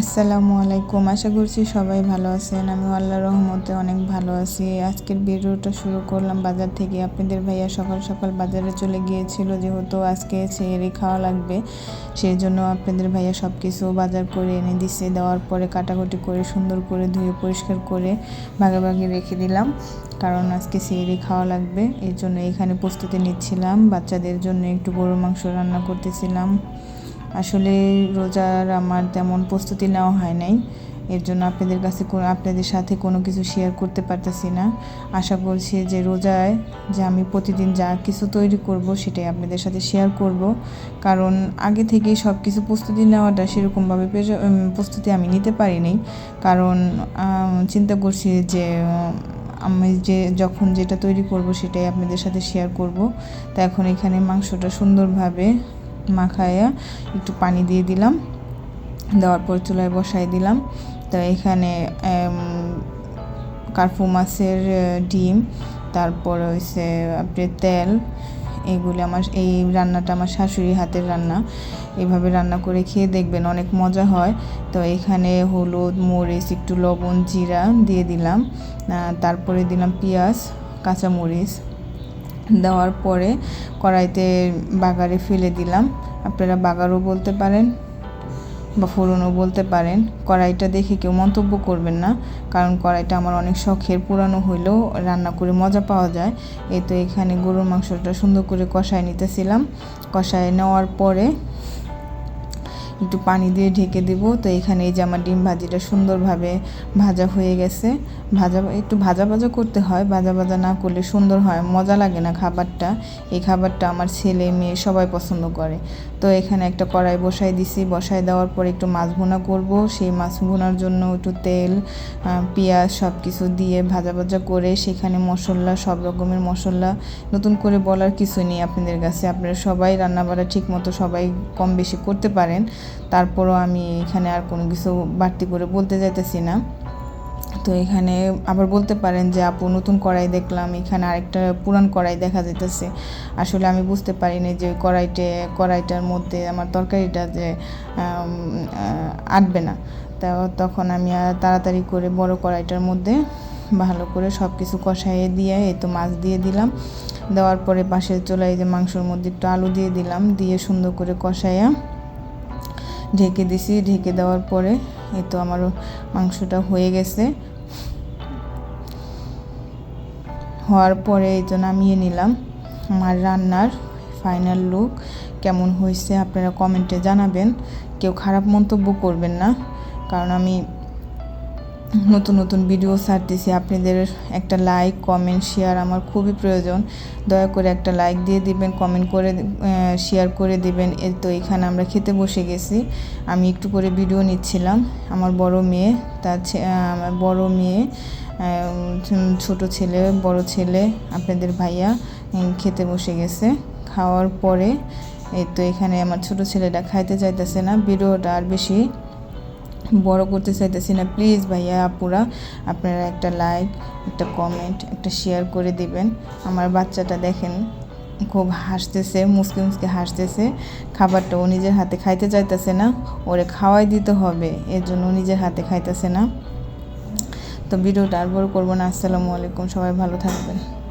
আসসালামু আলাইকুম। আশা করছি সবাই ভালো আছেন। আমি আল্লাহ রহমতে অনেক ভালো আছি। আজকের ভিডিওটা শুরু করলাম বাজার থেকে। আপনাদের ভাইয়া সকাল সকাল বাজারে চলে গিয়েছিল, যেহেতু আজকে ছেড়ে খাওয়া লাগবে। সেই জন্য আপনাদের ভাইয়া সব কিছু বাজার করে এনে দিছে। দেওয়ার পরে কাটাকুটি করে, সুন্দর করে ধুয়ে, পরিষ্কার করে ভাগে ভাগে রেখে দিলাম। কারণ আজকে সেরি খাওয়া লাগবে। এই জন্য এখানে প্রস্তুতি নিচ্ছিলাম। বাচ্চাদের জন্য একটু গরু মাংস রান্না করতেছিলাম। আসলে রোজার আমার তেমন প্রস্তুতি নেওয়া হয় নাই। এর জন্য আপনাদের কাছে আপনাদের সাথে কোনো কিছু শেয়ার করতে পারতেছি না। আশা করছি যে রোজায় যে আমি প্রতিদিন যা কিছু তৈরি করব সেটাই আপনাদের সাথে শেয়ার করব। কারণ আগে থেকেই সব কিছু প্রস্তুতি নেওয়াটা সেরকমভাবে প্রস্তুতি আমি নিতে পারিনি কারণ চিন্তা করছি যে, আমি যে যখন যেটা তৈরি করব সেটাই আপনাদের সাথে শেয়ার করব। তো এখন এখানে মাংসটা সুন্দরভাবে মাখায়া একটু পানি দিয়ে দিলাম। দেওয়ার পর চুলায় বসাই দিলাম। তো এখানে কার্ফু মাছের ডিম, তারপর হচ্ছে আপনার তেল। এগুলি আমার, এই রান্নাটা আমার শাশুড়ি হাতের রান্না। এভাবে রান্না করে খেয়ে দেখবেন অনেক মজা হয়। তো এখানে হলুদ, মরিচ, একটু লবণ, জিরা দিয়ে দিলাম। তারপরে দিলাম পেঁয়াজ, কাঁচামরিচ। দেওয়ার পরে কড়াইতে বাগারে ফেলে দিলাম। আপনারা বাগারও বলতে পারেন বা ফোড়নও বলতে পারেন। কড়াইটা দেখে কেউ মন্তব্য করবেন না, কারণ কড়াইটা আমার অনেক শখের। পুরানো হইলেও রান্না করে মজা পাওয়া যায়। এই তো এখানে গরুর মাংসটা সুন্দর করে কষায় নিতেছিলাম। কষায় নেওয়ার পরে একটু পানি দিয়ে ঢেকে দেব। তো এখানে এই যে আমার ডিম ভাজিটা সুন্দরভাবে ভাজা হয়ে গেছে। ভাজা, একটু ভাজা ভাজা করতে হয়, ভাজা ভাজা না করলে সুন্দর হয়, মজা লাগে না খাবারটা। এই খাবারটা আমার ছেলে, মেয়ে সবাই পছন্দ করে। তো এখানে একটা কড়াই বসাই দিছি, বসাই দেওয়ার পর একটু মাছ ভুনা করব। সেই মাছ ভুনার জন্য একটু তেল পেঁয়াজ সব কিছু দিয়ে ভাজা ভাজা করে সেখানে মশলা, সব রকমের মশলা। নতুন করে বলার কিছু নেই আপনাদের কাছে। আপনারা সবাই রান্নাবাড়া ঠিক মতো সবাই কম বেশি করতে পারেন। তারপরও আমি এখানে আর কোনো কিছু বাড়তি করে বলতে যাইতেছি না। তো এখানে আবার বলতে পারেন যে, আপু, নতুন কড়াই দেখলাম, এখানে আরেকটা পুরান কড়াই দেখা যেতেছে আসলে আমি বুঝতে পারিনি যে ওই কড়াইটে, কড়াইটার মধ্যে আমার তরকারিটা যে আটবে না। তা তখন আমি তাড়াতাড়ি করে বড় কড়াইটার মধ্যে ভালো করে সব কিছু কষাইয়ে দিয়ে, এই তো মাছ দিয়ে দিলাম। দেওয়ার পরে পাশের চুলায় যে মাংসর মধ্যে একটু আলু দিয়ে দিলাম, দিয়ে সুন্দর করে কষাইয়া ঢেকে দিছি, ঢেকে দেওয়ার পরে এই তো আমার মাংসটা হয়ে গেছে। হওয়ার পরে এই তো নামিয়ে নিলাম। আমার রান্নার ফাইনাল লুক কেমন হয়েছে আপনারা কমেন্টে জানাবেন। কেউ খারাপ মন্তব্য করবেন না, কারণ আমি নতুন নতুন ভিডিও ছাড়তেছি আপনাদের একটা লাইক কমেন্ট শেয়ার আমার খুবই প্রয়োজন। দয়া করে একটা লাইক দিয়ে দিবেন কমেন্ট করে শেয়ার করে দিবেন। এর তো এখানে আমরা খেতে বসে গেছি। আমি একটু করে ভিডিও নিচ্ছিলাম। আমার বড় মেয়ে, তার আমার বড় মেয়ে ছোট ছেলে, বড় ছেলে, আপনাদের ভাইয়া খেতে বসে গেছে। খাওয়ার পরে, এই তো এখানে আমার ছোট ছেলেটা খাইতে চাইতেছে না। ভিডিওটা আর বেশি বড় করতে চাইতেছি না। প্লিজ ভাইয়া, আপুরা, আপনারা একটা লাইক একটা কমেন্ট একটা শেয়ার করে দিবেন। আমার বাচ্চাটা দেখেন, খুব হাসতেছে মুসকে মুসকে হাসতেছে। খাবারটা ও নিজের হাতে খাইতে চাইতেছে না, ওরে খাওয়াই দিতে হবে, এর জন্য নিজের হাতে খাইতেছে না। তো ভিডিওটা আর বড় করব না। আসসালামু আলাইকুম, সবাই ভালো থাকবেন।